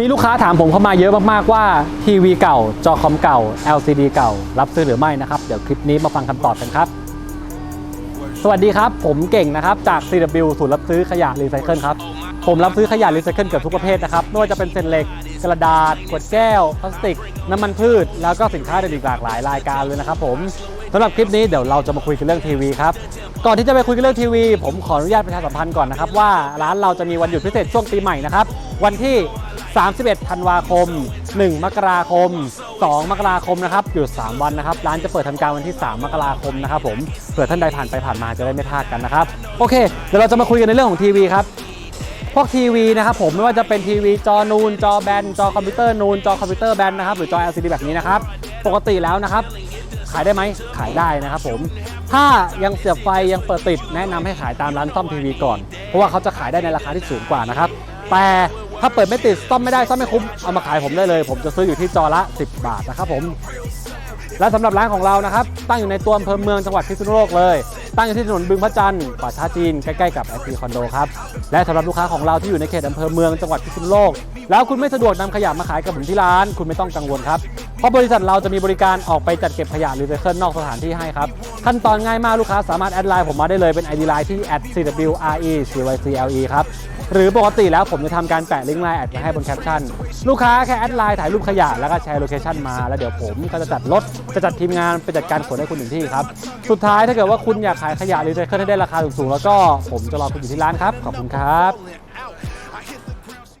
มีลูกค้าถามผมเข้ามาเยอะมากๆว่าทีวีเก่า จอคอมเก่า LCD เก่า รับซื้อหรือไม่นะครับ เดี๋ยวคลิปนี้มาฟังคำตอบกันครับ สวัสดีครับ ผมเก่งนะครับ จาก CW ศูนย์รับซื้อขยะรีไซเคิลครับ ผมรับซื้อขยะรีไซเคิลเกือบทุกประเภทนะครับ ไม่ว่าจะเป็นเศษเหล็ก กระดาษ ขวดแก้ว พลาสติก น้ำมันพืช แล้วก็สินค้าอื่นอีกหลากหลายรายการเลยนะครับผมสำหรับคลิปนี้เดี๋ยวเราจะมาคุยกันเรื่องทีวีครับก่อนที่จะไปคุยกันเรื่องทีวี ผมขออนุญาตประชาสัมพันธ์ก่อนนะครับว่าร้านเราจะมีวันหยุดพิเศษช่วงปีใหม่นะครับวันที่ 31 ธันวาคม 1 มกราคม 2 มกราคมนะครับหยุด 3 วันนะครับ ร้านจะเปิดทำการวันที่ 3 มกราคมนะครับผมเผื่อท่านใดผ่านไปผ่านมาจะได้ไม่พลาดกันนะครับ โอเค เดี๋ยวเราจะมาคุยกันในเรื่องของทีวีครับ พวกทีวีนะครับผมไม่ว่าจะเป็นทีวีจอนูน จอแบน จอคอมพิวเตอร์นูน จอคอมพิวเตอร์แบนนะครับหรือจอ LCD แบบนี้นะครับ ปกติแล้วนะครับ ขายได้ไหมขายได้นะครับผมถ้ายังเสียบไฟยังเปิดติดแนะนำให้ขายตามร้านซ่อมทีวีก่อน เพราะว่าเขาจะขายได้ในราคาที่สูงกว่านะครับ แต่ ถ้าเปิดไม่ติดซ่อมไม่ได้ซ่อมไม่คุ้มเอามาขายผมได้เลย ผมจะซื้ออยู่ที่จอละ 10 บาทนะครับผมและสำหรับร้านของเรานะครับ ตั้งอยู่ในตัวอำเภอเมืองจังหวัดพิษณุโลกเลย ตั้งอยู่ที่ถนนบึงพระจันทร์ป่าช้าจีนใกล้ๆกับไอทีคอนโดครับ และสำหรับลูกค้าของเราที่อยู่ในเขตอำเภอเมืองจังหวัดพิษณุโลก แล้วคุณไม่สะดวกนำขยะมาขายกับผมที่ร้าน คุณไม่ต้องกังวลครับ ราะบริษัทเราจะมีบริการออกไปจัดเก็บขยะรีไซเคิลนอกสถานที่ให้ครับ ขั้นตอนง่ายมากลูกค้าสามารถแอดไลน์ผมมาได้เลยเป็น ID ไลน์ที่ @cwre cycle ครับหรือปกติแล้วผมจะทำการแปะลิงก์ไลน์แอดไว้ให้บนแคปชั่น ลูกค้าแค่แอดไลน์ถ่ายรูปขยะแล้วก็แชร์โลเคชั่นมา แล้วเดี๋ยวผมก็จะจัดรถจะจัดทีมงานไปจัดการขนให้คุณถึงที่ครับ สุดท้ายถ้าเกิดว่าคุณอยากขายขยะรีไซเคิลให้ได้ราคาสูงๆแล้วก็ผมจะรอคุณอยู่ที่ร้านครับขอบคุณครับ